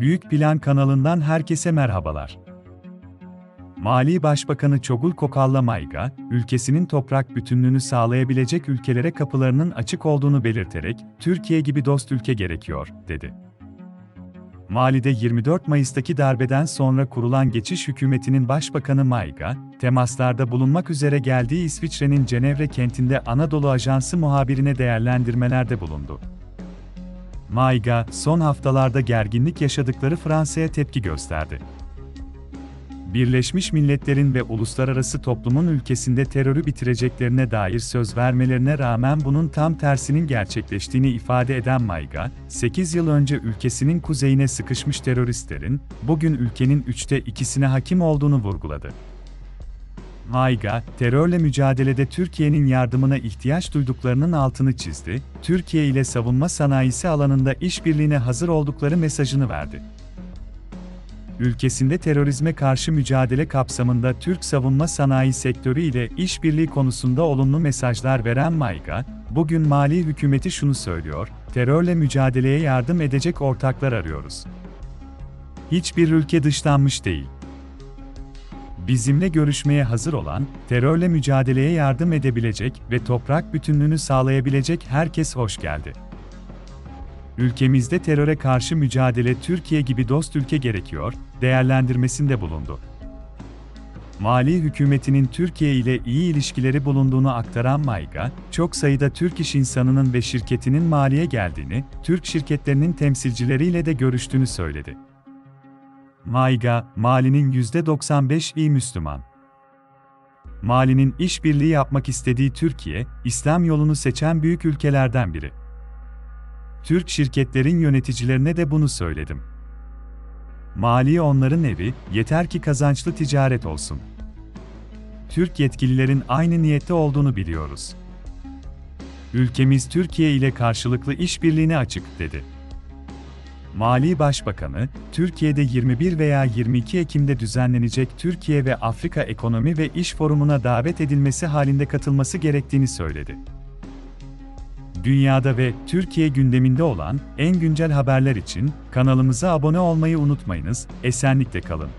Büyük Plan kanalından herkese merhabalar. Mali Başbakanı Çogul Kokalla Mayga, ülkesinin toprak bütünlüğünü sağlayabilecek ülkelere kapılarının açık olduğunu belirterek, Türkiye gibi dost ülke gerekiyor, dedi. Mali'de 24 Mayıs'taki darbeden sonra kurulan geçiş hükümetinin başbakanı Mayga, temaslarda bulunmak üzere geldiği İsviçre'nin Cenevre kentinde Anadolu Ajansı muhabirine değerlendirmelerde bulundu. Maiga, son haftalarda gerginlik yaşadıkları Fransa'ya tepki gösterdi. Birleşmiş Milletler'in ve uluslararası toplumun ülkesinde terörü bitireceklerine dair söz vermelerine rağmen bunun tam tersinin gerçekleştiğini ifade eden Maiga, 8 yıl önce ülkesinin kuzeyine sıkışmış teröristlerin, bugün ülkenin üçte ikisine hakim olduğunu vurguladı. Maiga, terörle mücadelede Türkiye'nin yardımına ihtiyaç duyduklarının altını çizdi, Türkiye ile savunma sanayisi alanında işbirliğine hazır oldukları mesajını verdi. Ülkesinde terörizme karşı mücadele kapsamında Türk savunma sanayi sektörü ile işbirliği konusunda olumlu mesajlar veren Maiga, bugün Mali hükümeti şunu söylüyor, terörle mücadeleye yardım edecek ortaklar arıyoruz. Hiçbir ülke dışlanmış değil bizimle görüşmeye hazır olan, terörle mücadeleye yardım edebilecek ve toprak bütünlüğünü sağlayabilecek herkes hoş geldi. Ülkemizde teröre karşı mücadele Türkiye gibi dost ülke gerekiyor, değerlendirmesinde bulundu. Mali hükümetinin Türkiye ile iyi ilişkileri bulunduğunu aktaran Mayga, çok sayıda Türk iş insanının ve şirketinin Mali'ye geldiğini, Türk şirketlerinin temsilcileriyle de görüştüğünü söyledi. Maiga, Mali'nin %95'i Müslüman. Mali'nin işbirliği yapmak istediği Türkiye, İslam yolunu seçen büyük ülkelerden biri. Türk şirketlerin yöneticilerine de bunu söyledim. Mali onların evi, yeter ki kazançlı ticaret olsun. Türk yetkililerin aynı niyette olduğunu biliyoruz. Ülkemiz Türkiye ile karşılıklı işbirliğine açık, dedi. Mali Başbakanı, Türkiye'de 21 veya 22 Ekim'de düzenlenecek Türkiye ve Afrika Ekonomi ve İş Forumu'na davet edilmesi halinde katılması gerektiğini söyledi. Dünyada ve Türkiye gündeminde olan en güncel haberler için kanalımıza abone olmayı unutmayınız, esenlikle kalın.